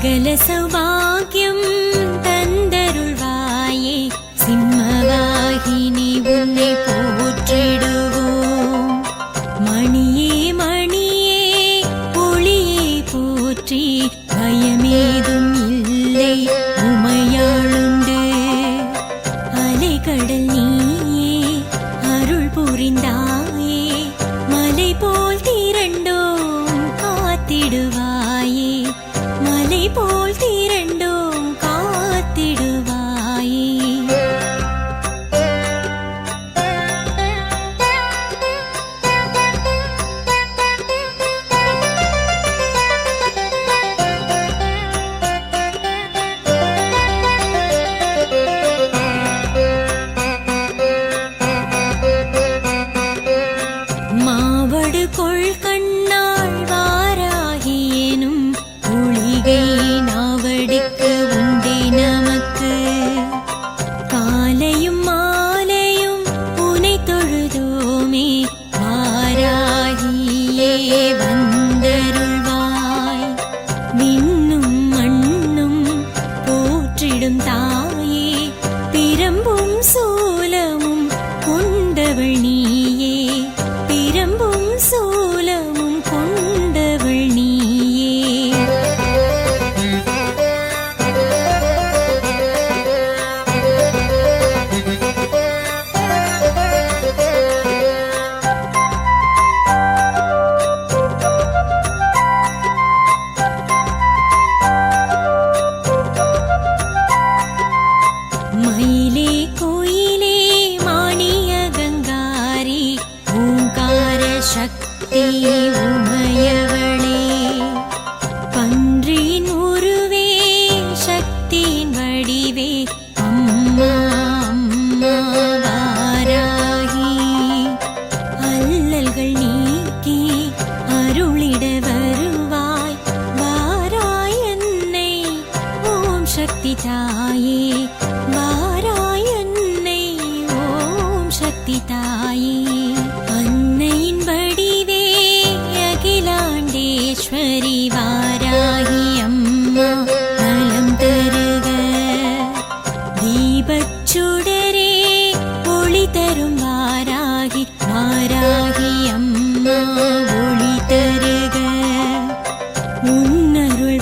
சகல சௌபாகியம் தந்தருள்வாயே சிம்மவாகினி உன்னை போற்றிடுவோம். மணியே மணியே ஒளியே போற்றி பயமேதும் இல்லை உமையாளுண்டு. அலைகடல் நீயே அருள் புரிந்தாய் போல் திரண்டோம் காத்திடுவாயே. மாவடு கொள் கண்ணா சக்தி உமையவளே பன்றின் உருவே சக்தியின் வடிவே മഹേശ്വരി വാരാഹിയമ്മ ഫലം തരുക. ദീപച്ചുടരെ ഒളി തരും വാരാഹി വാരാഹിയമ്മ ഒളി തരുക. ഉന്നരുൾ